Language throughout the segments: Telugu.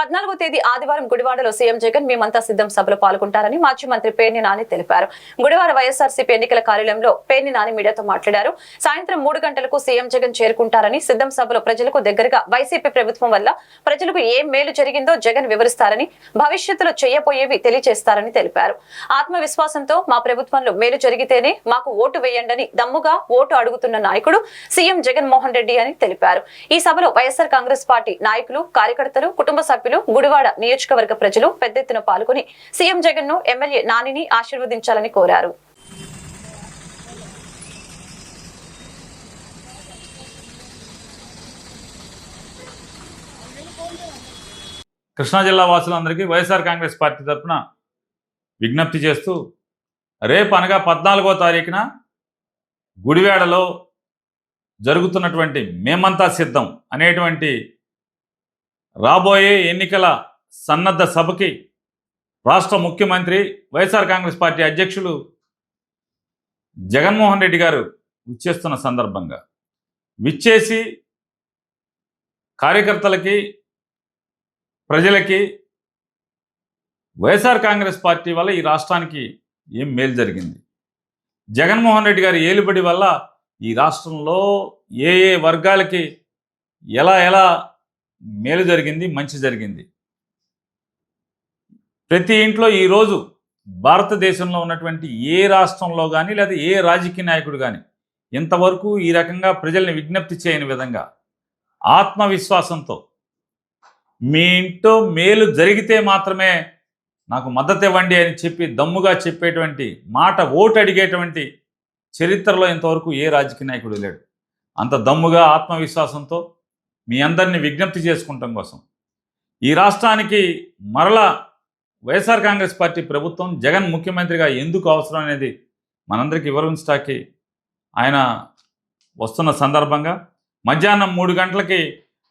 పద్నాలుగో తేదీ ఆదివారం గుడివాడలో సీఎం జగన్ మేమంతా సిద్ధం సభలో పాల్గొంటారని మాజీ మంత్రి పేర్ని నాని తెలిపారు. గుడివాడ వైఎస్ఆర్సీపీ ఎన్నికల కార్యాలయంలో పేర్ని నాని మీడియాతో మాట్లాడారు. సాయంత్రం మూడు గంటలకు సీఎం జగన్ చేరుకుంటారని సిద్ధం సభలో ప్రజలకు దగ్గరగా వైసీపీ ప్రభుత్వం వల్ల ప్రజలకు ఏం మేలు జరిగిందో జగన్ వివరిస్తారని భవిష్యత్తులో చేయబోయేవి తెలియజేస్తారని తెలిపారు. ఆత్మవిశ్వాసంతో మా ప్రభుత్వంలో మేలు జరిగితేనే మాకు ఓటు వేయండని దమ్ముగా ఓటు అడుగుతున్న నాయకుడు సీఎం జగన్మోహన్ రెడ్డి అని తెలిపారు. ఈ సభలో వైఎస్ఆర్ కాంగ్రెస్ పార్టీ నాయకులు కార్యకర్తలు కుటుంబ సభ్యులు గుడివాడ నియోజకవర్గ ప్రజలు పెద్ద ఎత్తున పాల్గొని సీఎం జగన్ను ఎమ్మెల్యే నానిని ఆశీర్వదించాలని కోరారు. కృష్ణా జిల్లా వాసులందరికీ వైఎస్ఆర్ కాంగ్రెస్ పార్టీ తరఫున విజ్ఞప్తి చేస్తూ రేపు అనగా పద్నాలుగో తారీఖున గుడివాడలో జరుగుతున్నటువంటి మేమంతా సిద్ధం అనేటువంటి రాబోయే ఎన్నికల సన్నద్ధ సభకి రాష్ట్ర ముఖ్యమంత్రి వైఎస్ఆర్ కాంగ్రెస్ పార్టీ అధ్యక్షులు జగన్మోహన్ రెడ్డి గారు విచ్చేస్తున్న సందర్భంగా. విచ్చేసి కార్యకర్తలకి ప్రజలకి వైఎస్ఆర్ కాంగ్రెస్ పార్టీ వల్ల ఈ రాష్ట్రానికి ఏం మేలు జరిగింది? జగన్మోహన్ రెడ్డి గారి ఏలుబడి వల్ల ఈ రాష్ట్రంలో ఏ ఏ వర్గాలకి ఎలా ఎలా మేలు జరిగింది మంచి జరిగింది. ప్రతి ఇంట్లో ఈరోజు భారతదేశంలో ఉన్నటువంటి ఏ రాష్ట్రంలో కానీ లేదా ఏ రాజకీయ నాయకుడు కానీ ఇంతవరకు ఈ రకంగా ప్రజల్ని విజ్ఞప్తి చేయని విధంగా ఆత్మవిశ్వాసంతో మీ ఇంట్లో మేలు జరిగితే మాత్రమే నాకు మద్దతు ఇవ్వండి అని చెప్పి దమ్ముగా చెప్పేటువంటి మాట ఓటు అడిగేటువంటి చరిత్రలో ఇంతవరకు ఏ రాజకీయ నాయకుడు లేడు. అంత దమ్ముగా ఆత్మవిశ్వాసంతో మీ అందరినీ విజ్ఞప్తి చేసుకుంటాం కోసం. ఈ రాష్ట్రానికి మరలా వైఎస్ఆర్ కాంగ్రెస్ పార్టీ ప్రభుత్వం జగన్ ముఖ్యమంత్రిగా ఎందుకు అవసరం అనేది మనందరికీ వివరించడానికి ఆయన వస్తున్న సందర్భంగా మధ్యాహ్నం మూడు గంటలకి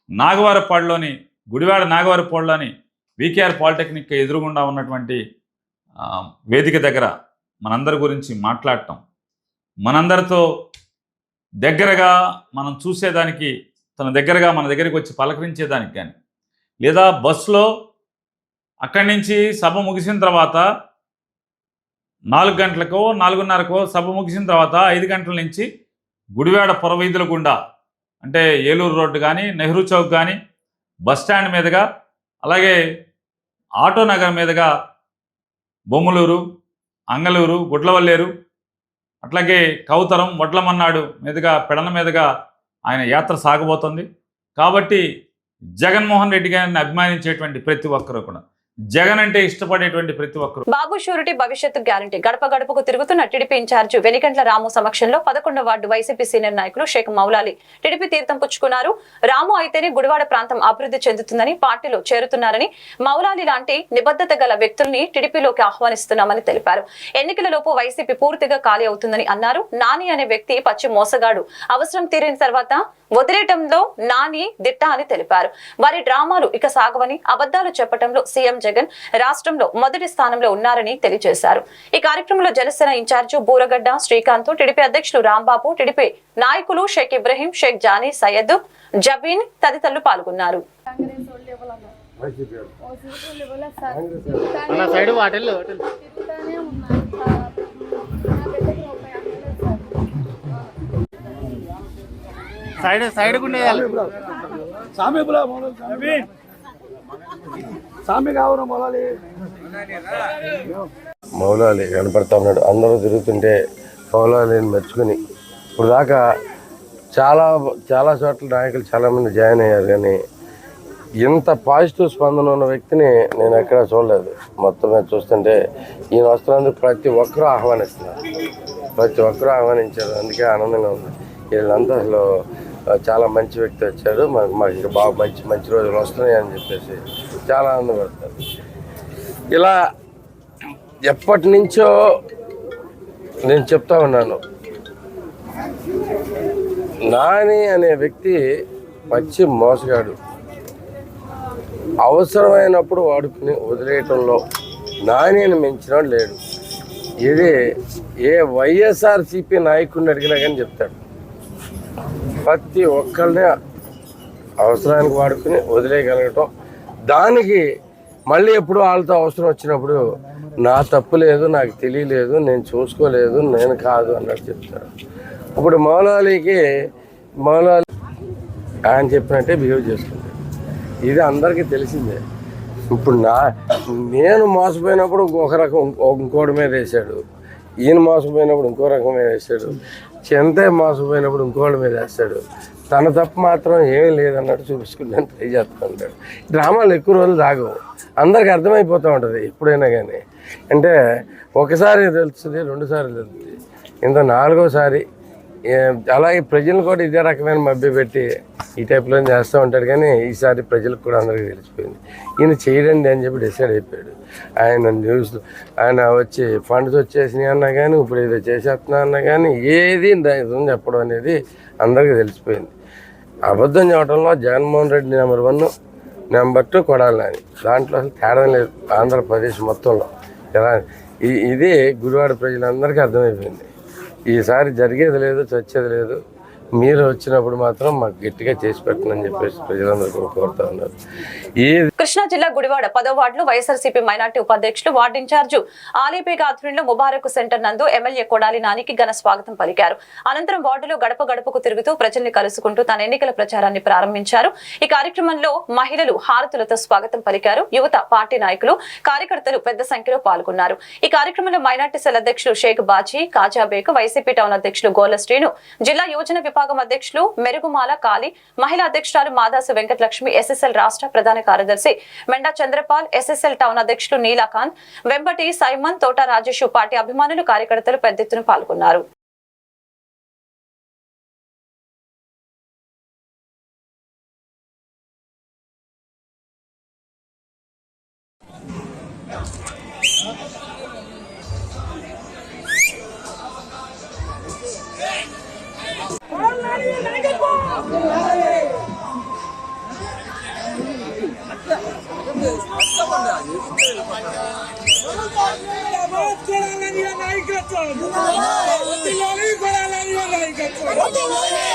నాగవారపాడులోని గుడివాడ నాగవారపాడులోని వికేఆర్ పాలిటెక్నిక్ ఎదురుగుండా ఉన్నటువంటి వేదిక దగ్గర మనందరి గురించి మాట్లాడటం. మనందరితో దగ్గరగా మనం చూసేదానికి తన దగ్గరగా మన దగ్గరికి వచ్చి పలకరించేదానికి కానీ లేదా బస్సులో అక్కడి నుంచి సభ ముగిసిన తర్వాత నాలుగు గంటలకో నాలుగున్నరకో సభ ముగిసిన తర్వాత ఐదు గంటల నుంచి గుడివాడ పురవీధుల గుండా అంటే ఏలూరు రోడ్డు కానీ నెహ్రూ చౌక్ కానీ బస్ స్టాండ్ మీదుగా అలాగే ఆటో నగర్ మీదుగా బొమ్మలూరు అంగలూరు గుడ్లవల్లేరు అట్లాగే కౌతరం వడ్లమన్నాడు మీదుగా పెడన మీదుగా ఆయన యాత్ర సాగబోతుంది. కాబట్టి జగన్మోహన్ రెడ్డి గారిని అభిమానించేటువంటి ప్రతి ఒక్కరూ కూడా జగన్ అంటే ఇష్టపడేటువంటి ప్రతి ఒక్కరు. బాబు షూరిటీ భవిష్యత్తు గ్యారంటీ. గడప గడపకు తిరుగుతున్న టీడీపీ ఇన్ఛార్జ్ వెనిగంట్ల రాము సమక్షంలో పదకొండవ వార్డు వైసీపీ సీనియర్ నాయకులు షేక్ మౌలాలి టీడీపీ తీర్థం పుచ్చుకున్నారు. రాము అయితేనే గుడివాడ ప్రాంతం అభివృద్ధి చెందుతుందని పార్టీలో చేరుతున్నారని మౌలాలి లాంటి నిబద్ధత గల వ్యక్తుల్ని టీడీపీలోకి ఆహ్వానిస్తున్నామని తెలిపారు. ఎన్నికలలోపు వైసీపీ పూర్తిగా ఖాళీ అవుతుందని అన్నారు. నాని అనే వ్యక్తి పచ్చి మోసగాడు. అవసరం తీరిన తర్వాత వదిలేయటంలో నాని దిట్ట అని తెలిపారు. వారి డ్రామాలు ఇక సాగవని అబద్ధాలు చెప్పటంలో సీఎం జగన్ రాష్ట్రంలో మొదటి స్థానంలో ఉన్నారని తెలియజేశారు. ఈ కార్యక్రమంలో జనసేన ఇన్ఛార్జి బూరగడ్డ శ్రీకాంత్ టీడీపీ అధ్యక్షులు రాంబాబు టీడీపీ నాయకులు షేక్ ఇబ్రహీం షేక్ జానీ సయ్యద్ జబీన్ తదితరులు పాల్గొన్నారు. సైడ్ సైడ్ సామి సామి కావున మొదలు మౌలాలి కనపడతా ఉన్నాడు. అందరూ తిరుగుతుంటే మౌలాలిని మెచ్చుకుని. ఇప్పుడు దాకా చాలా చాలా చోట్ల నాయకులు చాలామంది జాయిన్ అయ్యారు కానీ ఇంత పాజిటివ్ స్పందన ఉన్న వ్యక్తిని నేను ఎక్కడా చూడలేదు. మొత్తం మీద చూస్తుంటే ఈయన వస్తున్నందుకు ప్రతి ఒక్కరూ ఆహ్వానిస్తున్నారు. ప్రతి ఒక్కరూ ఆహ్వానించారు. అందుకే ఆనందంగా ఉంది. వీళ్ళంతా అసలు చాలా మంచి వ్యక్తి వచ్చాడు. మాకు మాకు బాగా మంచి మంచి రోజులు వస్తున్నాయి అని చెప్పేసి చాలా ఆనందపడతారు. ఇలా ఎప్పటి నుంచో నేను చెప్తా ఉన్నాను. నాని అనే వ్యక్తి పచ్చి మోసగాడు. అవసరమైనప్పుడు వాడుకుని వదిలేయటంలో నాని అని లేడు. ఇది ఏ వైఎస్ఆర్సీపీ నాయకుడిని అడిగినా కానీ చెప్తాడు. ప్రతి ఒక్కరిని అవసరానికి వాడుకుని వదిలేయగలగటం. దానికి మళ్ళీ ఎప్పుడు వాళ్ళతో అవసరం వచ్చినప్పుడు నా తప్పు లేదు నాకు తెలియలేదు నేను చూసుకోలేదు నేను కాదు అన్నట్టు చెప్తారు. ఇప్పుడు మౌలాలికి మౌలాలి ఆయన చెప్పినట్టే బిహేవ్ చేసుకుంటాడు ఇది అందరికీ తెలిసిందే. ఇప్పుడు నా నేను మోసపోయినప్పుడు ఇంకొక రకం ఇంకోటి మీద వేసాడు ఈయన మోసపోయినప్పుడు ఇంకో రకం మీద వేసాడు చెంతే మోసపోయినప్పుడు ఇంకోళ్ళ మీద వేస్తాడు. తన తప్పు మాత్రం ఏమీ లేదన్నట్టు చూపించుకుంటాను ట్రై చేస్తూ ఉంటాడు డ్రామాలు ఎక్కువ రోజులు దాగవు. అందరికి అర్థమైపోతూ ఉంటుంది ఎప్పుడైనా కానీ అంటే ఒకసారి తెలుస్తుంది రెండుసార్లు తెలుస్తుంది. ఇంత నాలుగోసారి అలాగే ప్రజలు కూడా ఇదే రకమైన మభ్య పెట్టి ఈ టైప్లో చేస్తూ ఉంటాడు కానీ ఈసారి ప్రజలకు కూడా అందరికీ తెలిసిపోయింది. ఈయన చేయడండి అని చెప్పి డిసైడ్ అయిపోయాడు. ఆయన న్యూస్ ఆయన వచ్చి ఫండ్స్ వచ్చేసినాయి అన్నా కానీ ఇప్పుడు ఏదో చేసేస్తున్నా అన్నా కానీ ఏది చెప్పడం అనేది అందరికీ తెలిసిపోయింది. అబద్ధం చెప్పడంలో Jaganmohan Reddy number one number two కొడాలని. దాంట్లో అసలు తేడా లేదు ఆంధ్రప్రదేశ్ మొత్తంలో. ఎలా? ఇది గుడివాడ ప్రజలందరికీ అర్థమైపోయింది. ఈసారి జరిగేది లేదు చచ్చేది లేదు. మీరు వచ్చినప్పుడు మాత్రం మాకు గట్టిగా చేసి పెట్టనని చెప్పేసి ప్రజలందరూ కూడా కోరుతా ఉన్నారు. కృష్ణా జిల్లా గుడివాడ పదో వార్డులో వైఎస్ఆర్సీపీ మైనార్టీ ఉపాధ్యక్షులు వార్డు ఇన్ఛార్జ్ ఆలీపేగ ఆధ్వర్యంలో ముబారక్ సెంటర్ నందు ఎమ్మెల్యే కొడాలి నానికి ఘన స్వాగతం పలికారు. అనంతరం వార్డులో గడప గడపకు తిరుగుతూ ప్రజల్ని కలుసుకుంటూ తన ఎన్నికల ప్రచారాన్ని ప్రారంభించారు. ఈ కార్యక్రమంలో మహిళలు హారతులతో స్వాగతం పలికారు. యువత పార్టీ నాయకులు కార్యకర్తలు పెద్ద సంఖ్యలో పాల్గొన్నారు. ఈ కార్యక్రమంలో మైనార్టీ సెల్ అధ్యక్షులు షేక్ బాజీ కాజాబేగ్ వైసీపీ టౌన్ అధ్యక్షులు గోల శ్రీను జిల్లా యువజన విభాగం అధ్యక్షులు మెరుగుమాల కాళి మహిళా అధ్యక్షురాలు మాదాసు వెంకటలక్ష్మి ఎస్ఎస్ఎల్ రాష్ట్ర ప్రధాన కార్యదర్శి మెండా చంద్రపాల్ ఎస్ఎస్ఎల్ టౌన్ అధ్యక్షులు నీలాకాంత్ వెంబటి సైమన్ తోట రాజేష్ పార్టీ అభిమానులు కార్యకర్తలు పెద్ద ఎత్తున పాల్గొన్నారు. Otilari para la rivalidad.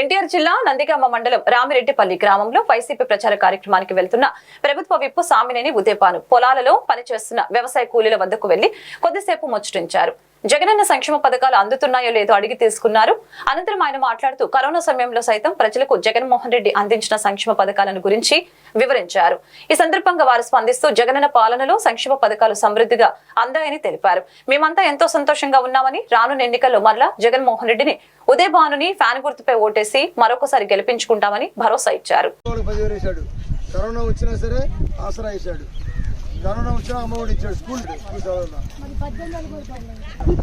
NTR జిల్లా నందిగామ మండలం రామిరెడ్డిపల్లి గ్రామంలో వైసీపీ ప్రచార కార్యక్రమానికి వెళ్తున్న ప్రభుత్వ విప్పు సామినేని ఉదయపాను పొలాలలో పనిచేస్తున్న వ్యవసాయ కూలీల వద్దకు వెళ్ళి కొద్దిసేపు ముచ్చటించారు. జగనన్న సంక్షేమ పథకాలు అందుతున్నాయో లేదో అడిగి తీసుకున్నారు. అనంతరం ఆయన మాట్లాడుతూ కరోనా సమయంలో సైతం ప్రజలకు జగన్మోహన్ రెడ్డి అందించిన సంక్షేమ పథకాలను గురించి వివరించారు. ఈ సందర్భంగా వారు స్పందిస్తూ జగనన్న పాలనలో సంక్షేమ పథకాలు సమృద్ధిగా అందాయని తెలిపారు. మేమంతా ఎంతో సంతోషంగా ఉన్నామని రానున్న ఎన్నికల్లో మరలా జగన్మోహన్ రెడ్డిని ఉదయభానుని ఫ్యాన్ గుర్తుపై ఓటేసి మరొకసారి గెలిపించుకుంటామని భరోసా ఇచ్చారు. కరోనా వచ్చినా సరే ఆసరా ఇచ్చాడు. కరోనా వచ్చినా అమ్మఒడి ఇచ్చాడు స్కూల్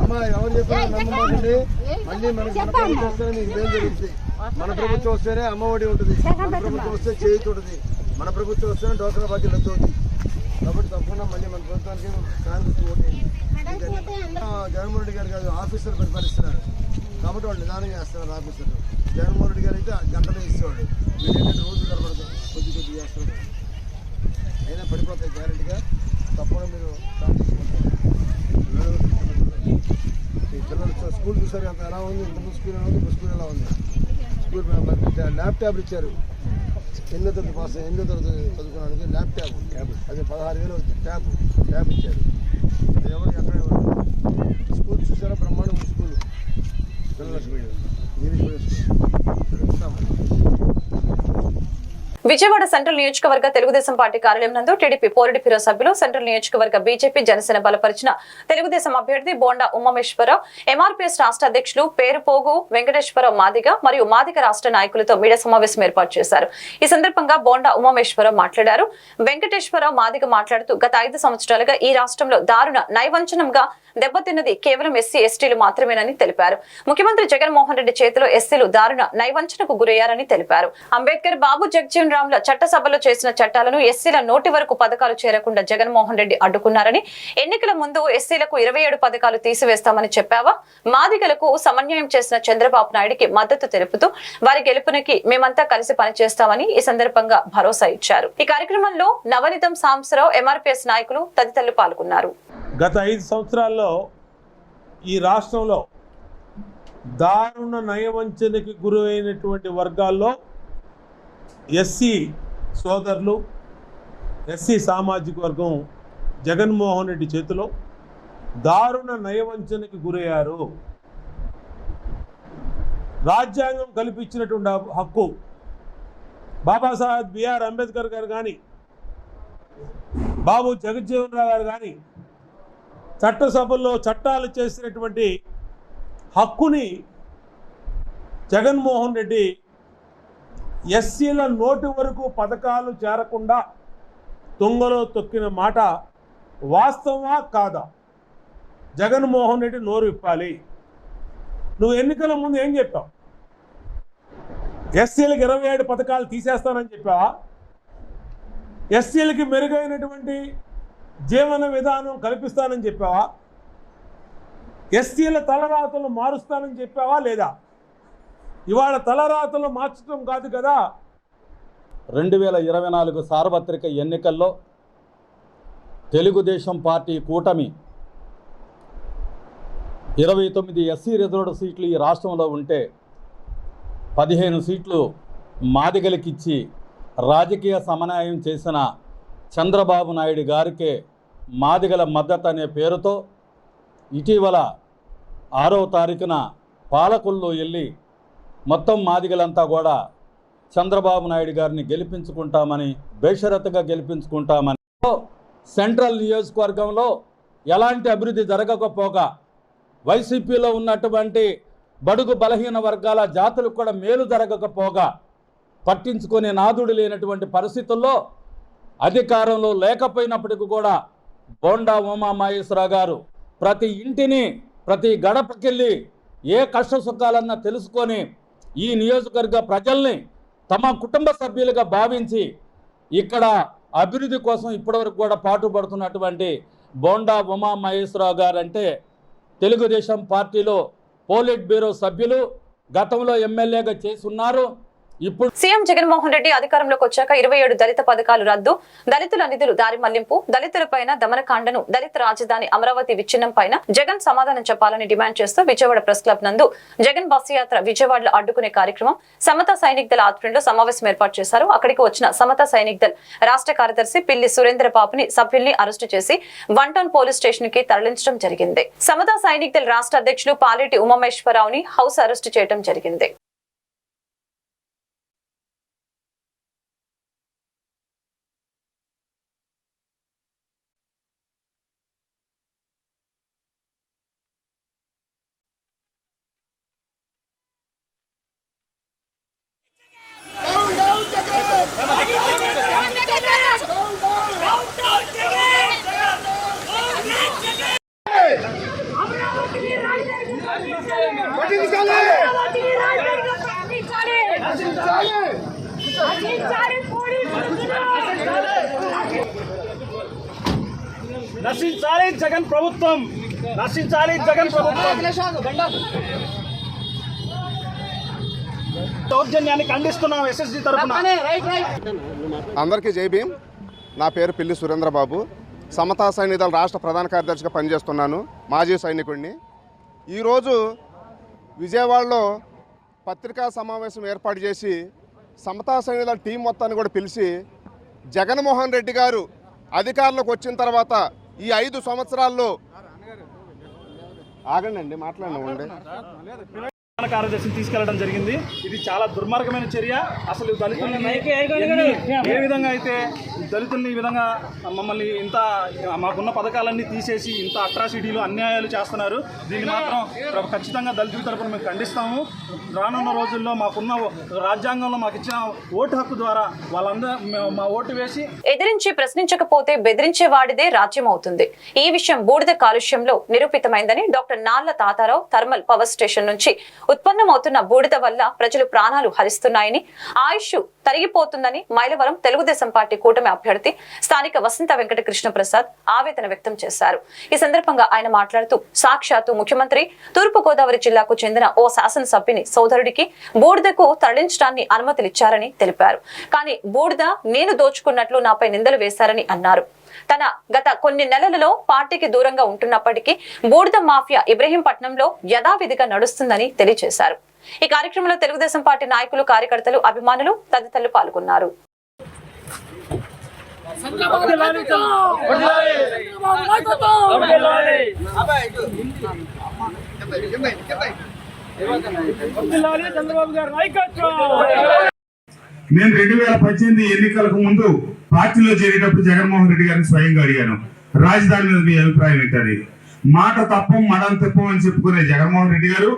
అమ్మ ఎవరు చెప్పినా నమ్మకండి. మళ్ళీ మనకి మన ప్రభుత్వం వస్తేనే మీకు మేలు జరుగుతుంది మన ప్రభుత్వం వస్తేనే అమ్మఒడి ఉంటుంది. మన ప్రభుత్వం వస్తే చేతి ఉంటుంది మన ప్రభుత్వం వస్తేనే డోక్రా బాధ్యత అవుతుంది కాబట్టి తప్పకుండా మళ్ళీ మన ప్రభుత్వానికి గుర్తు ఓటేయండి. జగన్మోహన్ రెడ్డి గారు కాదు ఆఫీసర్లు పరిపాలిస్తున్నారు. కాబట్టి వాళ్ళు నిదానం చేస్తున్నారు ఆఫీసర్లు. జగన్మోహన్ రెడ్డి గారు అయితే గంటలో వీళ్ళేంటంటే రోజు కనబడతాం కొద్ది కొద్ది చేస్తాడు అయినా పడిపోతాయి గ్యారెంటీగా తప్పకుండా మీరు పిల్లలు ఈ పిల్లలు స్కూల్ చూసారు అంత ఎలా ఉంది? ఇంతకుముందు స్కూల్ ఎలా ఉంది? ఇప్పుడు స్కూల్ ఎలా ఉంది? స్కూల్ మనకి ల్యాప్టాప్ ఇచ్చారు. ఎనిమిదో తరగతి పాస్ ఎనిమిదో తరగతి చదువుకోవడానికి ల్యాప్టాప్ ట్యాబ్ అది పదహారు వేలు అవుతుంది. ట్యాబ్ ట్యాబ్ ఇచ్చారు. అది ఎవరు ఎక్కడ ఎవరు? స్కూల్ చూసారా? బ్రహ్మాండం స్కూల్. పిల్లల స్కూల్ ఇంగ్లీష్ మీడియం స్కూల్. ఇస్తాము విజయవాడ సెంట్రల్ నియోజకవర్గ తెలుగుదేశం పార్టీ కార్యాలయం నందు టీడీపీ పోలిటి బ్యూరో సభ్యులు సెంట్రల్ నియోజకవర్గ బీజేపీ జనసేన బలపరిచిన తెలుగుదేశం అభ్యర్థి బోండా ఉమామేశ్వరరావు ఎంఆర్పీఎస్ రాష్ట్ర అధ్యక్షులు పేరుపోగు వెంకటేశ్వరరావు మాదిగ మరియు మాదిగ రాష్ట్ర నాయకులతో మీడియా సమావేశం ఏర్పాటు చేశారు. ఈ సందర్భంగా బోండా ఉమామేశ్వరరావు మాట్లాడారు. వెంకటేశ్వరరావు మాదిగ మాట్లాడుతూ గత ఐదు సంవత్సరాలుగా ఈ రాష్ట్రంలో దారుణ నైవంచనంగా దెబ్బతిన్నది కేవలం ఎస్సీ ఎస్టీలు మాత్రమేనని తెలిపారు. ముఖ్యమంత్రి జగన్మోహన్ రెడ్డి చేతిలో ఎస్సీలు దారుణ నైవంచనకు గురయ్యారని తెలిపారు. అంబేద్కర్ బాబు జగ్జీవన్ రామ్ల చట్టసభలో చేసిన చట్టాలను ఎస్సీల నోటి వరకు పథకాలు చేరకుండా జగన్మోహన్ రెడ్డి అడ్డుకున్నారని ఎన్నికల ముందు ఎస్సీలకు ఇరవై ఏడు పథకాలు తీసివేస్తామని చెప్పావా? మాదిగలకు సమన్వయం చేసిన చంద్రబాబు నాయుడికి మద్దతు తెలుపుతూ వారి గెలుపునికి మేమంతా కలిసి పనిచేస్తామని ఈ సందర్భంగా భరోసా ఇచ్చారు. ఈ కార్యక్రమంలో నవనితం సాంబశివరావు ఎంఆర్పీఎస్ నాయకులు తదితరులు పాల్గొన్నారు. గత ఐదు సంవత్సరాల్లో ఈ రాష్ట్రంలో దారుణ నయవంచనకి గురైనటువంటి వర్గాల్లో ఎస్సీ సోదరులు ఎస్సీ సామాజిక వర్గం జగన్మోహన్ రెడ్డి చేతిలో దారుణ నయవంచనకి గురయ్యారు. రాజ్యాంగం కల్పించినటువంటి హక్కు- బాబాసాహెబ్ బిఆర్ అంబేద్కర్ గారు కానీ బాబు జగజ్జీవన్ రావు గారు కానీ చట్టసభల్లో చట్టాలు చేసినటువంటి హక్కుని జగన్మోహన్ రెడ్డి ఎస్సీల నోటి వరకు పథకాలు చేరకుండా తుంగలో తొక్కిన మాట వాస్తవమా కాదా? జగన్మోహన్ రెడ్డి నోరు విప్పాలి. నువ్వు ఎన్నికల ముందు ఏం చెప్పావు? ఎస్సీలకు ఇరవై ఏడు పథకాలు తీసేస్తానని చెప్పావా? ఎస్సీలకి మెరుగైనటువంటి జీవన విధానం కల్పిస్తానని చెప్పావా? ఎస్సీల తలరాతలు మారుస్తానని చెప్పావా లేదా? ఇవాళ తలరాతలు మార్చడం కాదు కదా. రెండు వేల ఇరవై నాలుగు సార్వత్రిక ఎన్నికల్లో తెలుగుదేశం పార్టీ కూటమి ఇరవై తొమ్మిది ఎస్సీ రిజర్వ్డ్ సీట్లు ఈ రాష్ట్రంలో ఉంటే పదిహేను సీట్లు మాదిగలకిచ్చి రాజకీయ సమన్వయం చేసిన చంద్రబాబు నాయుడు గారికే మాదిగల మద్దతు అనే పేరుతో ఇటీవల ఆరో తారీఖున పాలకుల్లో వెళ్ళి మొత్తం మాదిగలంతా కూడా చంద్రబాబు నాయుడు గారిని గెలిపించుకుంటామని బేషరతుగా గెలిపించుకుంటామని. సెంట్రల్ నియోజకవర్గంలో ఎలాంటి అభివృద్ధి జరగకపోగా వైసీపీలో ఉన్నటువంటి బడుగు బలహీన వర్గాల జాతులకు కూడా మేలు జరగకపోగా పట్టించుకునే నాదుడు లేనటువంటి పరిస్థితుల్లో అధికారంలో లేకపోయినప్పటికీ కూడా బోండా ఉమా మహేశ్వరరావు గారు ప్రతి ఇంటిని ప్రతి గడపకెళ్ళి ఏ కష్ట సుఖాలన్నా తెలుసుకొని ఈ నియోజకవర్గ ప్రజల్ని తమ కుటుంబ సభ్యులుగా భావించి ఇక్కడ అభివృద్ధి కోసం ఇప్పటివరకు కూడా పాటుపడుతున్నటువంటి బోండా ఉమా మహేశ్వరరావు గారంటే తెలుగుదేశం పార్టీలో పోలిట్ బ్యూరో సభ్యులు గతంలో ఎమ్మెల్యేగా చేసి ఉన్నారు. ఇప్పుడు సీఎం జగన్మోహన్ రెడ్డి అధికారంలోకి వచ్చాక ఇరవై ఏడు దళిత పథకాలు రద్దు దళితుల నిధులు దారి మళ్ళింపు దళితులపైన దమనకాండను దళిత రాజధాని అమరావతి విచ్ఛిన్నం పైన జగన్ సమాధానం చెప్పాలని డిమాండ్ చేస్తూ విజయవాడ ప్రెస్ క్లబ్ నందు జగన్ బస్సు యాత్ర విజయవాడలో అడ్డుకునే కార్యక్రమం సమత సైనిక్ దళ ఆధ్వర్యంలో సమావేశం ఏర్పాటు చేశారు. అక్కడికి వచ్చిన సమత సైనిక్ దళ రాష్ట్ర కార్యదర్శి పిల్లి సురేంద్ర బాబుని సభ్యుల్ని అరెస్టు చేసి వన్ టౌన్ పోలీస్ స్టేషన్కి తరలించడం జరిగింది. సమత సైనిక్ దళ రాష్ట్ర అధ్యక్షులు పాలేటి ఉమామేశ్వరరావుని హౌస్ అరెస్టు చేయడం జరిగింది. నశించాలి జగన్ ప్రభుత్వం. నశించాలి జగన్ ప్రభుత్వం. దౌర్జన్యాన్ని ఖండిస్తున్నాం ఎస్ఎస్డి తరఫున అందరికీ జై భీమ్. నా పేరు పిల్లి సురేంద్రబాబు. సమతా సైనికుల రాష్ట్ర ప్రధాన కార్యదర్శిగా పనిచేస్తున్నాను మాజీ సైనికుడిని. ఈరోజు విజయవాడలో పత్రికా సమావేశం ఏర్పాటు చేసి సమతా సైనికుల టీం మొత్తాన్ని కూడా పిలిచి జగన్మోహన్ రెడ్డి గారు అధికారంలోకి వచ్చిన తర్వాత ఈ ఐదు సంవత్సరాల్లో ఆగండి అండి మాట్లాడండి కార్యదర్శిని తీసుకెళ్ళడం జరిగింది. ఇది చాలా దుర్మార్గమైన చర్య. అసలు దళితుల్ని ఎన్ని- ఏ విధంగా అయితే దళితుల్ని ఈ విధంగా మమ్మల్ని ఇంత మాకున్న పథకాలన్నీ తీసేసి ఇంత అట్రాసిటీలు అన్యాయాలు చేస్తున్నారు. దీన్ని మాత్రం ఖచ్చితంగా దళితుల తరపున మేము ఖండిస్తాము. రానున్న రోజుల్లో మాకున్న రాజ్యాంగంలో మాకు ఇచ్చిన ఓటు హక్కు ద్వారా వాళ్ళందరూ మా ఓటు వేసి ఎదిరించి ప్రశ్నించకపోతే బెదిరించే వాడిదే రాజ్యం అవుతుంది ఈ విషయం బూడిద కాలుష్యంలో నిరూపితమైందని డాక్టర్ నాళ్ళ తాతారావు థర్మల్ పవర్ స్టేషన్ నుంచి ఉత్పన్నమవుతున్న బూడిద వల్ల ప్రజలు ప్రాణాలు హరిస్తున్నాయని ఆయుష్ తరిగిపోతుందని మైలవరం తెలుగుదేశం పార్టీ కూటమి అభ్యర్థి స్థానిక వసంత వెంకట కృష్ణ ప్రసాద్ ఆవేదన వ్యక్తం చేశారు. ఈ సందర్భంగా ఆయన మాట్లాడుతూ సాక్షాత్తు ముఖ్యమంత్రి తూర్పు గోదావరి జిల్లాకు చెందిన ఓ శాసనసభ్యుని సోదరుడికి బూడిదకు తరలించడాన్ని అనుమతులిచ్చారని తెలిపారు. కానీ బూడిద నేను దోచుకున్నట్లు నాపై నిందలు వేశారని అన్నారు. తన గత కొన్ని నెలలలో పార్టీకి దూరంగా ఉంటున్నప్పటికీ బూడిద మాఫియా ఇబ్రహీంపట్నంలో యథావిధిగా నడుస్తుందని తెలియజేశారు. ఈ కార్యక్రమంలో తెలుగుదేశం పార్టీ నాయకులు కార్యకర్తలు అభిమానులు తదితరులు పాల్గొన్నారు. చంద్రబాబు గారు నాయకత్వం! నేను రెండు వేల పద్దెనిమిది ఎన్నికలకు ముందు పార్టీలో చేరేటప్పుడు జగన్మోహన్ రెడ్డి గారిని స్వయంగా అడిగాను. రాజధాని మీద మీ అభిప్రాయం ఏంటని మాట తప్పం మడం తప్పం అని చెప్పుకునే జగన్మోహన్ రెడ్డి గారు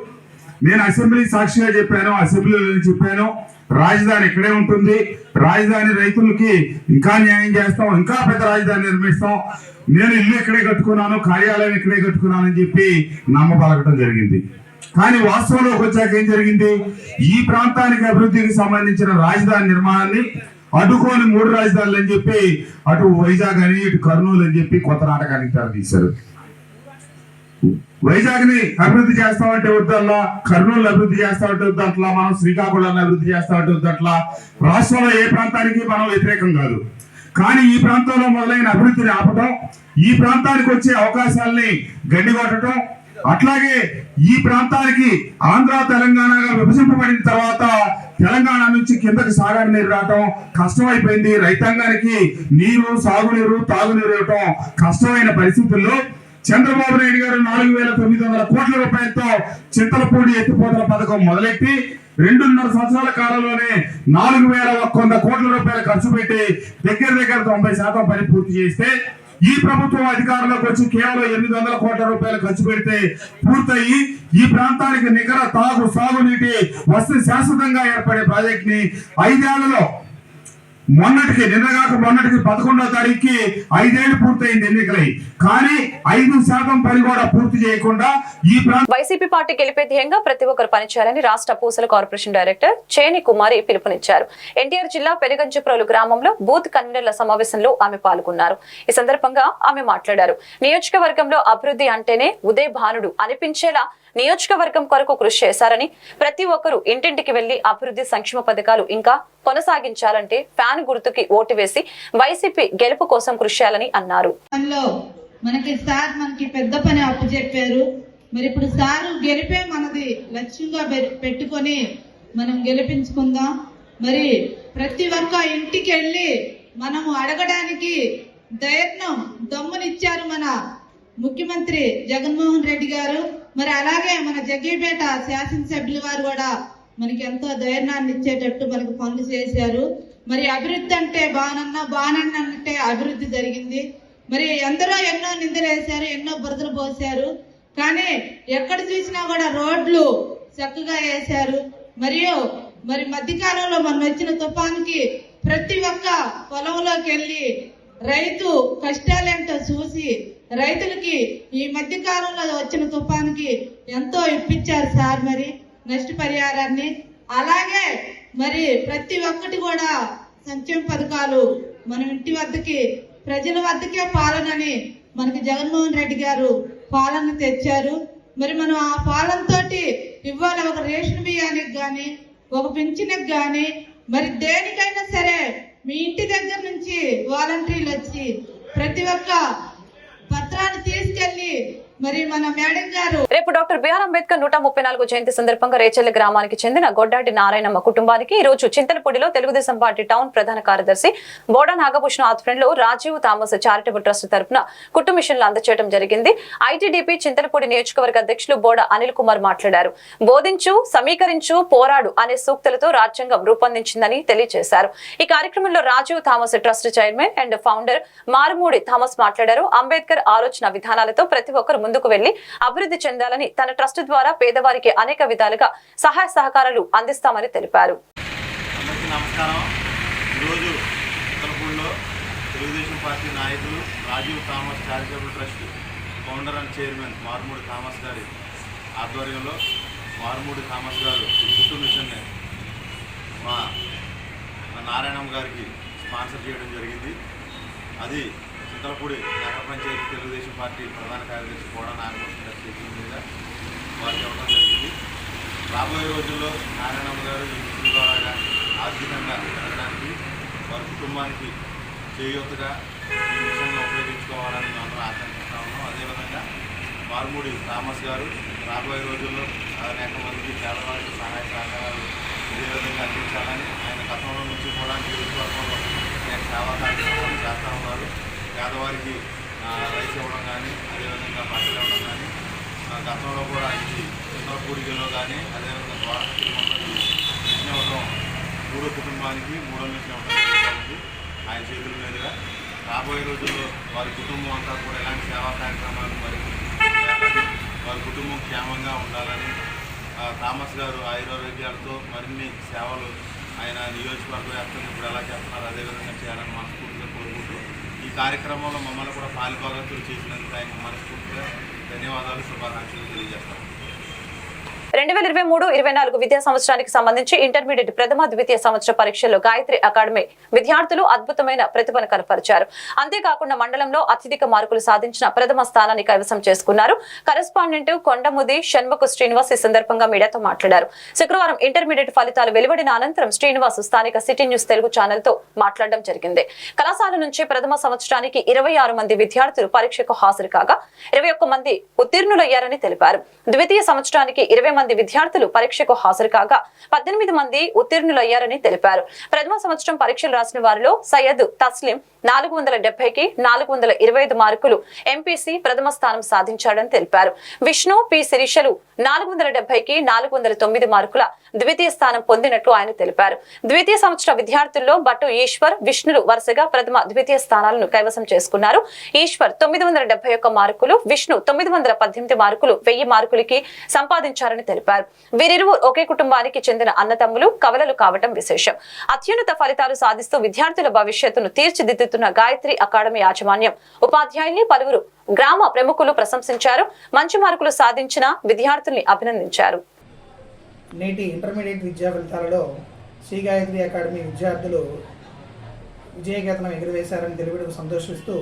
నేను అసెంబ్లీ సాక్షిగా చెప్పాను అసెంబ్లీలో చెప్పాను రాజధాని ఇక్కడే ఉంటుంది రాజధాని రైతులకి ఇంకా న్యాయం చేస్తాం ఇంకా పెద్ద రాజధాని నిర్మిస్తాం నేను ఇల్లు ఇక్కడే కట్టుకున్నాను కార్యాలయం ఇక్కడే కట్టుకున్నాను అని చెప్పి నమ్మపలకటం జరిగింది. కానీ వాస్తవంలోకి వచ్చాక ఏం జరిగింది? ఈ ప్రాంతానికి అభివృద్ధికి సంబంధించిన రాజధాని నిర్మాణాన్ని అడ్డుకోని మూడు రాజధానులు అని చెప్పి అటు వైజాగ్ అని ఇటు కర్నూలు అని చెప్పి కొత్త నాటకానికి తెర తీశారు. వైజాగ్ని అభివృద్ధి చేస్తామంటే వద్దల్లా కర్నూలు అభివృద్ధి చేస్తామంటే వద్దట్లా మనం శ్రీకాకుళాన్ని అభివృద్ధి చేస్తామంటే వద్దట్లా రాష్ట్రంలో ఏ ప్రాంతానికి మనం వ్యతిరేకం కాదు. కానీ ఈ ప్రాంతంలో మొదలైన అభివృద్ధిని ఆపటం ఈ ప్రాంతానికి వచ్చే అవకాశాలని గండికొట్టడం అట్లాగే ఈ ప్రాంతానికి ఆంధ్ర తెలంగాణగా విభజింపబడిన తర్వాత తెలంగాణ నుంచి కిందకి సాగని నీరు రావటం కష్టమైపోయింది. రైతాంగానికి నీరు సాగునీరు తాగునీరు ఇవ్వటం కష్టమైన పరిస్థితుల్లో చంద్రబాబు నాయుడు గారు నాలుగు వేల తొమ్మిది వందల కోట్ల రూపాయలతో చింతలపూడి ఎత్తిపోతల పథకం మొదలెట్టి రెండున్నర సంవత్సరాల కాలంలోనే నాలుగు వేల ఒక్క వంద కోట్ల రూపాయలు ఖర్చు పెట్టి దగ్గర దగ్గర తొంభై శాతం పని పూర్తి చేస్తే ఈ ప్రభుత్వం అధికారంలోకి వచ్చి కేవలం ఎనిమిది వందల కోట్ల రూపాయలు ఖర్చు పెడితే పూర్తయి ఈ ప్రాంతానికి నికర తాగు సాగునీటి వస్తు శాశ్వతంగా ఏర్పడే ప్రాజెక్ట్ని ఐదేళ్ళలో మొన్నటికి నిన్న కాక మొన్నటికి పదకొండో తారీఖుకి ఐదేళ్ళు పూర్తయింది ఎన్నికలై. కానీ ఐదు శాతం పని కూడా పూర్తి చేయకుండా ఈ ప్రాంత వైసీపీ పార్టీ గెలిపే ధ్యేయంగా ప్రతి ఒక్కరు పనిచేయాలని రాష్ట్ర పూసల కార్పొరేషన్ డైరెక్టర్ చేని కుమారి పిలుపునిచ్చారు. ఎన్టీఆర్ జిల్లా పెనుగంచిప్రోలు గ్రామంలో బూత్ కన్వీనర్ల సమావేశంలో ఆమె పాల్గొన్నారు. ఈ సందర్భంగా ఆమె మాట్లాడారు. నియోజకవర్గంలో అభివృద్ధి అంటేనే ఉదయ భానుడు అనిపించేలా నియోజకవర్గం కొరకు కృషి చేశారని ప్రతి ఒక్కరూ ఇంటింటికి వెళ్ళి అభివృద్ధి సంక్షేమ పథకాలు ఇంకా కొనసాగించాలంటే ఫ్యాన్ గుర్తుకి ఓటు వేసి వైసీపీ గెలుపు కోసం కృషి చేయాలని అన్నారు. మనకి సార్ మనకి పెద్ద పని అప్పు చెప్పారు. మరి ఇప్పుడు సారు గెలిపే మనది లక్ష్యంగా పె- పెట్టుకొని మనం గెలిపించుకుందాం. మరి ప్రతి ఒక్క ఇంటికి వెళ్ళి మనము అడగడానికి ధైర్యం దమ్మునిచ్చారు మన ముఖ్యమంత్రి జగన్మోహన్ రెడ్డి గారు. మరి అలాగే మన జగ్గేపేట శాసనసభ్యుల వారు కూడా మనకి ఎంతో ధైర్యాన్ని ఇచ్చేటట్టు మనకు పనులు చేశారు. మరి అభివృద్ధి అంటే బానన్న బానన్న అంటే అభివృద్ధి జరిగింది. మరి ఎందరో ఎన్నో నిందలు వేశారు ఎన్నో బురదలు పోశారు. కానీ ఎక్కడ చూసినా కూడా రోడ్లు చక్కగా వేశారు. మరియు మరి మధ్యకాలంలో మనం వచ్చిన తుఫాన్కి ప్రతి ఒక్క పొలంలోకి వెళ్ళి రైతు కష్టాలేంటో చూసి రైతులకి ఈ మధ్య కాలంలో వచ్చిన తుఫాన్కి ఎంతో ఇప్పించారు సార్ మరి నష్టపరిహారాన్ని. అలాగే మరి ప్రతి ఒక్కటి కూడా సంక్షేమ పథకాలు మన ఇంటి వద్దకి ప్రజల వద్దకే పాలనని మనకి జగన్మోహన్ రెడ్డి గారు పాలన తెచ్చారు. మరి మనం ఆ పాలనతోటి ఇవాళ ఒక రేషన్ బియ్యానికి కానీ ఒక పింఛనకి కానీ మరి దేనికైనా సరే మీ ఇంటి దగ్గర నుంచి వాలంటీర్లు వచ్చి ప్రతి ఒక్క పత్రాన్ని తీసుకెళ్ళి మరి మన మేడం గారు రేపు డాక్టర్ బిఆర్ అంబేద్కర్ నూట ముప్పై నాలుగు జయంతి సందర్భంగా రేచెల్లి గ్రామానికి చెందిన గొడ్డాటి నారాయణమ్మ కుటుంబానికి ఈ రోజు చింతలపూడిలో తెలుగుదేశం పార్టీ టౌన్ ప్రధాన కార్యదర్శి బోడా నాగభూషణ ఆధ్వర్యంలో రాజీవ్ థామస్ చారిటబుల్ ట్రస్ట్ తరపున కుట్టు మిషన్లు అందజేయడం జరిగింది. ఐటీడీపీ చింతలపూడి నియోజకవర్గ అధ్యక్షులు బోడా అనిల్ కుమార్ మాట్లాడారు. బోధించు సమీకరించు పోరాడు అనే సూక్తులతో రాజ్యాంగం రూపొందించిందని తెలియజేశారు. ఈ కార్యక్రమంలో Rajiv Thomas trust chairman and founder Marumudi Thomas మాట్లాడారు. అంబేద్కర్ ఆలోచన విధానాలతో ప్రతి ఒక్కరు ముందుకు వెళ్ళి అభివృద్ధి చెందాలని తన ట్రస్ట్ ద్వారా పేదవారికి అనేక విధాలుగా సహాయ సహకారాలు అందిస్తామని తెలిపారు. నమస్కారం. ఈరోజు తెలుగుదేశం పార్టీ నాయకులు Rajiv Thomas charitable trust founder and chairman Marumudi Thomas గారి ఆధ్వర్యంలో మారుమూడి థామస్ గారు ఈ మిషన్ని మా మా నారాయణమ్మ గారికి స్పాన్సర్ చేయడం జరిగింది. అది చింతలపూడి నగర పంచాయతీ తెలుగుదేశం పార్టీ ప్రధాన కార్యదర్శి కూడా నాగభూషణ గారి చేతుల మీద వారు చెప్పడం జరిగింది. రాబోయే రోజుల్లో నారాయణమ్మ గారు ఈ ద్వారా ఆర్థికంగా పెరగడానికి వారి కుటుంబానికి చేయూతగా ఈ మిషన్ను ఉపయోగించుకోవాలని మేము ఆకాంక్షిస్తా ఉన్నాం. అదేవిధంగా మారుమూడి థామస్ గారు రాబోయే రోజుల్లో అనేక మందికి పేదవారికి సహాయ సహకారాలు ఇదే విధంగా అందించాలని ఆయన గతంలో నుంచి కూడా నియోజకవర్గంలో అనేక సేవా కార్యక్రమాలు చేస్తూ ఉన్నారు. పేదవారికి రైస్ ఇవ్వడం కానీ అదేవిధంగా బట్టలు ఇవ్వడం కానీ గతంలో కూడా ఇది చిన్నపూడిలో కానీ అదేవిధంగా ద్వారా తిరుమలకి ఇవ్వడం మూడో కుటుంబానికి మూడో నుంచి ఇవ్వడం ఆయన చేతుల మీదుగా రాబోయే రోజుల్లో వారి కుటుంబం అంతా కూడా ఎలాంటి సేవా కార్యక్రమాలు మరి వారి కుటుంబం క్షేమంగా ఉండాలని థామస్ గారు ఆయురారోగ్యాలతో మరిన్ని సేవలు ఆయన నియోజకవర్గ వ్యాప్తంగా ఇప్పుడు ఎలా చేస్తున్నారు అదేవిధంగా చేయాలని మనస్ఫూర్తిగా కార్యక్రమంలో మమ్మల్ని కూడా పాలుభాగతులు చేసినందుకు ఆయన మనస్ఫూర్తిగా ధన్యవాదాలు శుభాకాంక్షలు తెలియజేస్తాను రెండు వేల ఇరవై మూడు ఇరవై నాలుగు విద్యా సంవత్సరానికి సంబంధించి ఇంటర్మీడియట్ ప్రథమ ద్వితీయ సంవత్సర పరీక్షల్లో గాయత్రి అకాడమీ విద్యార్థులు అద్భుతమైన ప్రతిభను కనపరిచారు. అంతేకాకుండా మండలంలో అత్యధిక మార్కులు సాధించిన ప్రథమ స్థానాన్ని కైవసం చేసుకున్నారు. కరెస్పాండెంట్ కొండముది షణ్ముఖ శ్రీనివాస్ ఈ సందర్భంగా మీడియాతో మాట్లాడారు. శుక్రవారం ఇంటర్మీడియట్ ఫలితాలు వెలువడిన అనంతరం శ్రీనివాస్ స్థానిక సిటీ న్యూస్ తెలుగు ఛానల్తో మాట్లాడడం జరిగింది. కళాశాల నుంచి ప్రథమ సంవత్సరానికి ఇరవై ఆరు మంది విద్యార్థులు పరీక్షకు హాజరు కాగా ఇరవై ఒక్క మంది ఉత్తీర్ణులయ్యారని తెలిపారు. ద్వితీయ సంవత్సరానికి ఇరవై మంది విద్యార్థులు పరీక్షకు హాజరు కాగా పద్దెనిమిది మంది ఉత్తీర్ణులయ్యారని తెలిపారు. ప్రథమ సంవత్సరం పరీక్షలు రాసిన వారిలో సయ్యద్ తస్లిం నాలుగు వందల డెబ్బైకి నాలుగు వందల ఇరవై ఐదు మార్కులు ఎంపీసీ ప్రథమ స్థానం సాధించాడని తెలిపారు. విష్ణు పి శిరీషలు నాలుగు వందల డెబ్బైకి నాలుగు వందల తొమ్మిది మార్కుల ద్వితీయ స్థానం పొందినట్లు ఆయన తెలిపారు. ద్వితీయ సంవత్సర విద్యార్థుల్లో బట్టు ఈశ్వర్ విష్ణులు వరుసగా ప్రథమ ద్వితీయ స్థానాలను కైవసం చేసుకున్నారు. ఈశ్వర్ తొమ్మిది వందల డెబ్బై ఒక్క మార్కులు విష్ణు తొమ్మిది వందల పద్దెనిమిది మార్కులు వెయ్యి మార్కులకి సంపాదించారని తెలిపారు. వీరిరువు ఒకే కుటుంబానికి చెందిన అన్నతమ్ములు కవలలు కావటం విశేషం. అత్యున్నత ఫలితాలు సాధిస్తూ విద్యార్థుల భవిష్యత్తును తీర్చిదిద్దుతున్న గాయత్రి అకాడమీ యాజమాన్యం ఉపాధ్యాయుల్ని పలువురు గ్రామ ప్రముఖులు ప్రశంసించారు. మంచి మార్కులు సాధించిన విద్యార్థుల్ని అభినందించారు. నేటి ఇంటర్మీడియట్ విద్యా ఫలితాలలో శ్రీ గాయత్రి అకాడమీ విద్యార్థులు విజయకేతనం ఎగురవేశారని తెలుగుటకు సంతోషిస్తూ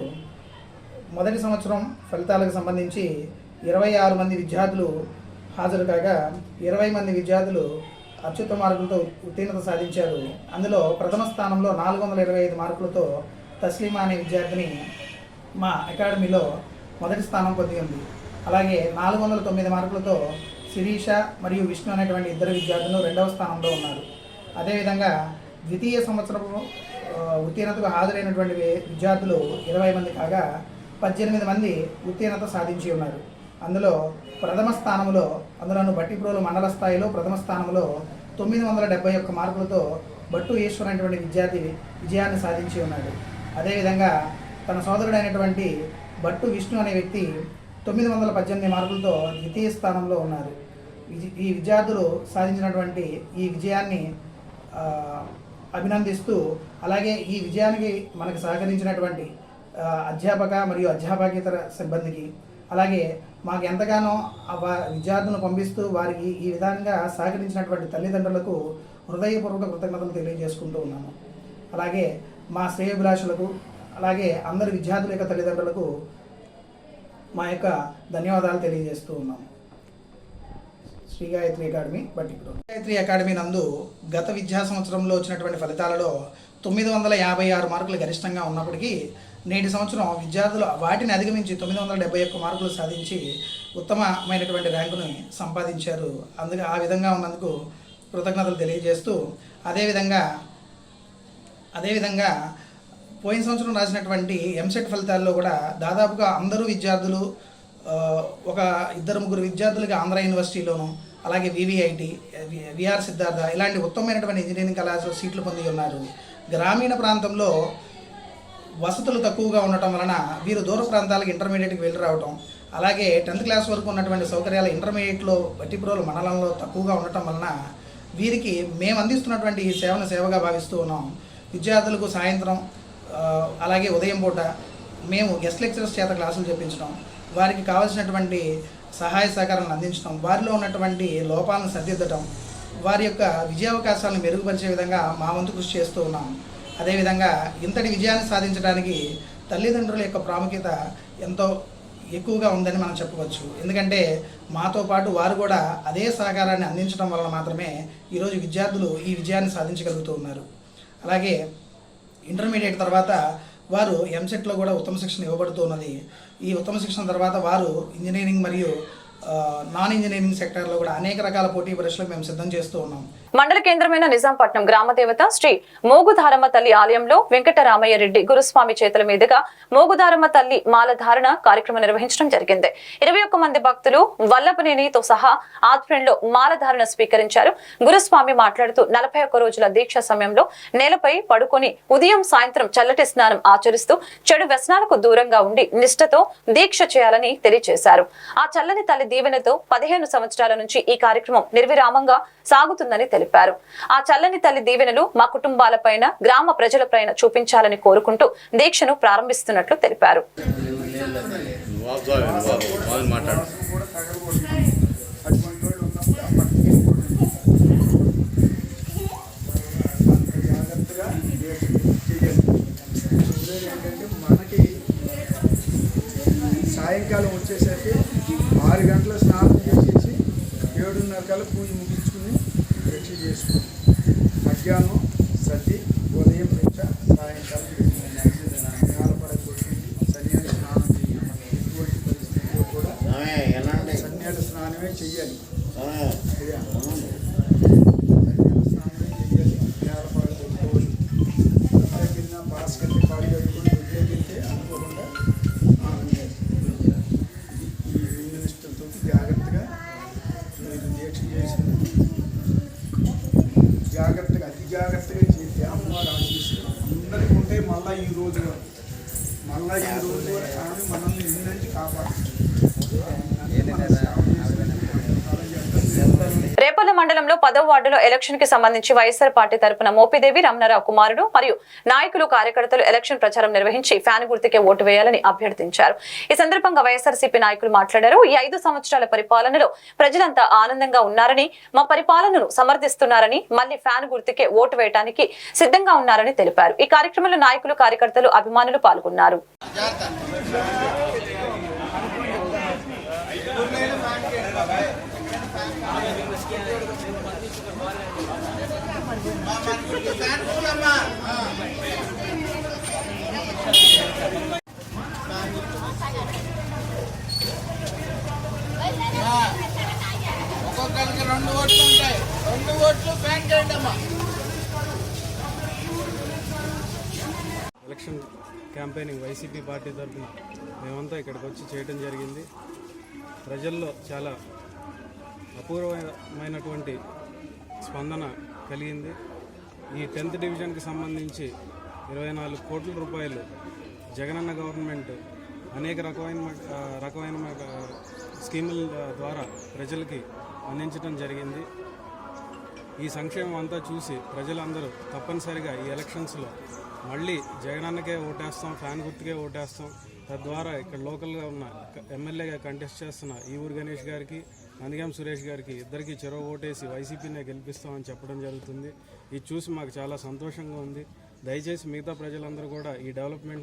మొదటి సంవత్సరం ఫలితాలకు సంబంధించి ఇరవై ఆరు మంది విద్యార్థులు హాజరు కాగా ఇరవై మంది విద్యార్థులు అత్యుత్తమ మార్కులతో ఉత్తీర్ణత సాధించారు. అందులో ప్రథమ స్థానంలో నాలుగు వందల ఇరవై ఐదు మార్కులతో తస్లీమా అనే విద్యార్థిని మా అకాడమీలో మొదటి స్థానం పొందింది అలాగే నాలుగు వందల తొమ్మిది మార్కులతో శిరీష మరియు విష్ణు అనేటువంటి ఇద్దరు విద్యార్థులు రెండవ స్థానంలో ఉన్నారు. అదేవిధంగా ద్వితీయ సంవత్సరము ఉత్తీర్ణతకు హాజరైనటువంటి విద్యార్థులు ఇరవై మంది కాగా పద్దెనిమిది మంది ఉత్తీర్ణత సాధించి ఉన్నారు. అందులో ప్రథమ స్థానంలో అందులోను బట్టిప్రోలు మండల స్థాయిలో ప్రథమ స్థానంలో తొమ్మిది వందల డెబ్బై ఒక్క మార్కులతో బట్టు ఈశ్వర్ అనేటువంటి విద్యార్థి విజయాన్ని సాధించి ఉన్నాడు. అదేవిధంగా తన సోదరుడైనటువంటి భట్టు విష్ణు అనే వ్యక్తి తొమ్మిది వందల పద్దెనిమిది మార్కులతో ద్వితీయ స్థానంలో ఉన్నారు. ఈ విద్యార్థులు సాధించినటువంటి ఈ విజయాన్ని అభినందిస్తూ అలాగే ఈ విజయానికి మనకు సహకరించినటువంటి అధ్యాపక మరియు అధ్యాపకేతర సిబ్బందికి అలాగే మాకు ఎంతగానో విద్యార్థులను పంపిస్తూ వారికి ఈ విధంగా సహకరించినటువంటి తల్లిదండ్రులకు హృదయపూర్వక కృతజ్ఞతలు తెలియజేసుకుంటూ ఉన్నాము. అలాగే మా శ్రేయభిలాషులకు అలాగే అందరి విద్యార్థుల యొక్క తల్లిదండ్రులకు మా యొక్క ధన్యవాదాలు తెలియజేస్తూ ఉన్నాము. శ్రీ గాయత్రి అకాడమీ బట్టిపురం గాయత్రి అకాడమీ నందు గత విద్యా సంవత్సరంలో వచ్చినటువంటి ఫలితాలలో తొమ్మిది వందల యాభై ఆరు మార్కులు గరిష్టంగా ఉన్నప్పటికీ నేటి సంవత్సరం విద్యార్థులు వాటిని అధిగమించి తొమ్మిది వందల డెబ్బై ఒక్క మార్కులు సాధించి ఉత్తమమైనటువంటి ర్యాంకుని సంపాదించారు. అందుకే ఆ విధంగా ఉన్నందుకు కృతజ్ఞతలు తెలియజేస్తూ అదేవిధంగా అదేవిధంగా పోయిన సంవత్సరం రాసినటువంటి ఎంసెట్ ఫలితాల్లో కూడా దాదాపుగా అందరూ విద్యార్థులు ఒక ఇద్దరు ముగ్గురు విద్యార్థులకి ఆంధ్ర యూనివర్సిటీలోను అలాగే వివిఐటి విఆర్ సిద్ధార్థ ఇలాంటి ఉత్తమమైనటువంటి ఇంజనీరింగ్ కళాశాల సీట్లు పొంది ఉన్నారు. గ్రామీణ ప్రాంతంలో వసతులు తక్కువగా ఉండటం వలన వీరు దూర ప్రాంతాలకు ఇంటర్మీడియట్కి వెళ్ళి రావటం అలాగే టెన్త్ క్లాస్ వరకు ఉన్నటువంటి సౌకర్యాలు ఇంటర్మీడియట్లో బట్టిపురోలు మండలంలో తక్కువగా ఉండటం వలన వీరికి మేము అందిస్తున్నటువంటి ఈ సేవను సేవగా భావిస్తూ ఉన్నాం. విద్యార్థులకు సాయంత్రం అలాగే ఉదయం పూట మేము గెస్ట్ లెక్చరర్స్ చేత క్లాసులు చెప్పించడం వారికి కావాల్సినటువంటి సహాయ సహకారాలను అందించడం వారిలో ఉన్నటువంటి లోపాలను సరిదిద్దటం వారి యొక్క విజయావకాశాలను మెరుగుపరిచే విధంగా మా వంతు కృషి చేస్తూ ఉన్నాం. అదేవిధంగా ఇంతటి విజయాన్ని సాధించడానికి తల్లిదండ్రుల యొక్క ప్రాముఖ్యత ఎంతో ఎక్కువగా ఉందని మనం చెప్పవచ్చు. ఎందుకంటే మాతో పాటు వారు కూడా అదే సహకారాన్ని అందించడం వలన మాత్రమే ఈరోజు విద్యార్థులు ఈ విజయాన్ని సాధించగలుగుతూ ఉన్నారు. అలాగే ఇంటర్మీడియట్ తర్వాత వారు ఎంసెట్లో కూడా ఉత్తమ శిక్షణ ఇవ్వబడుతున్నది ఈ ఉత్తమ శిక్షణ తర్వాత వారు ఇంజనీరింగ్ మరియు నాన్ ఇంజనీరింగ్ సెక్టార్లో కూడా అనేక రకాల పోటీ పరీక్షలకు మేము సిద్ధం చేస్తూ ఉన్నాం. మండల కేంద్రమైన నిజాంపట్నం గ్రామదేవత శ్రీ మోగుధారమ్మ తల్లి ఆలయంలో వెంకటరామయ్య రెడ్డి గురుస్వామి చేతుల మీదుగా మోగుధారమ్మ తల్లి మాలధారణ కార్యక్రమం నిర్వహించడం జరిగింది. ఇరవై ఒక్క మంది భక్తులు వల్లభనేనితో సహా ఆధ్వర్యంలో మాలధారణ స్వీకరించారు. గురుస్వామి మాట్లాడుతూ నలభై ఒక్క రోజుల దీక్ష సమయంలో నేలపై పడుకొని ఉదయం సాయంత్రం చల్లటి స్నానం ఆచరిస్తూ చెడు వ్యసనాలకు దూరంగా ఉండి నిష్ఠతో దీక్ష చేయాలని తెలియజేశారు. ఆ చల్లని తల్లి దీవెనతో పదిహేను సంవత్సరాల నుంచి ఈ కార్యక్రమం నిర్విరామంగా సాగుతుందని తెలిపారు. తెలిపారు. ఆ చల్లని తల్లి దీవెనలు మా కుటుంబాలపైన గ్రామ ప్రజలపైన చూపించాలని కోరుకుంటూ దీక్షను ప్రారంభిస్తున్నట్లు తెలిపారు. మనకి సాయంకాలం వచ్చేసరికి ఆరు గంటల స్నానం చేసేసి ఏడున్నర కల్లా పూజ ముగించు రక్ష చేసుకోండి మధ్యాహ్నం సతి ఉదయం భిక్ష సాయంకాలం సన్యాసి స్నానం చేయాలి. ఎటువంటి పరిస్థితుల్లో కూడా సన్యాసి స్నానమే చెయ్యాలి. మళ్ళా ఈ రోజు వరకు. మళ్ళా ఈ రోజు వరకు ఆమె మనల్ని ఎన్ని నుంచి కాపాడుతుంది మన సేవ చేసినందుకు రేపల్ల మండలంలో పదవ వార్డులో ఎలక్షన్కి సంబంధించి వైఎస్ఆర్ పార్టీ తరపున మోపిదేవి రమణారావు కుమారుడు మరియు నాయకులు కార్యకర్తలు ఎలక్షన్ ప్రచారం నిర్వహించి ఫ్యాన్ గుర్తుకే ఓటు వేయాలని అభ్యర్థించారు. ఈ సందర్భంగా వైఎస్ఆర్సీపీ నాయకులు మాట్లాడారు. ఈ ఐదు సంవత్సరాల పరిపాలనలో ప్రజలంతా ఆనందంగా ఉన్నారని మా పరిపాలనను సమర్థిస్తున్నారని మళ్ళీ ఫ్యాన్ గుర్తుకే ఓటు వేయడానికి సిద్ధంగా ఉన్నారని తెలిపారు. ఈ కార్యక్రమంలో నాయకులు కార్యకర్తలు అభిమానులు పాల్గొన్నారు. ఒక్కొక్కరికి రెండు ఓట్లు ఉంటాయి. రెండు ఓట్లు బ్యాంక్ చేయండి అమ్మా. ఎలక్షన్ క్యాంపెయినింగ్ వైసీపీ పార్టీ తరఫున మేమంతా ఇక్కడికి వచ్చి చేయడం జరిగింది. ప్రజల్లో చాలా అపూర్వమైనటువంటి స్పందన కలిగింది. ఈ టెన్త్ డివిజన్కి సంబంధించి ఇరవై నాలుగు కోట్ల రూపాయలు జగనన్న గవర్నమెంట్ అనేక రకమైన రకమైన స్కీముల ద్వారా ప్రజలకి అందించడం జరిగింది. ఈ సంక్షేమం అంతా చూసి ప్రజలందరూ తప్పనిసరిగా ఈ ఎలక్షన్స్లో మళ్ళీ జగనన్నకే ఓటేస్తాం ఫ్యాన్ గుర్తుకే ఓటేస్తాం. తద్వారా ఇక్కడ లోకల్గా ఉన్న ఎమ్మెల్యేగా కంటెస్ట్ చేస్తున్న ఈ గణేష్ గారికి నందిగాం సురేష్ గారికి ఇద్దరికి చెరవ ఓటేసి వైసీపీనే గెలిపిస్తామని చెప్పడం జరుగుతుంది. ఇది చూసి మాకు చాలా సంతోషంగా ఉంది. దయచేసి మిగతా ప్రజలందరూ కూడా ఈ డెవలప్మెంట్ని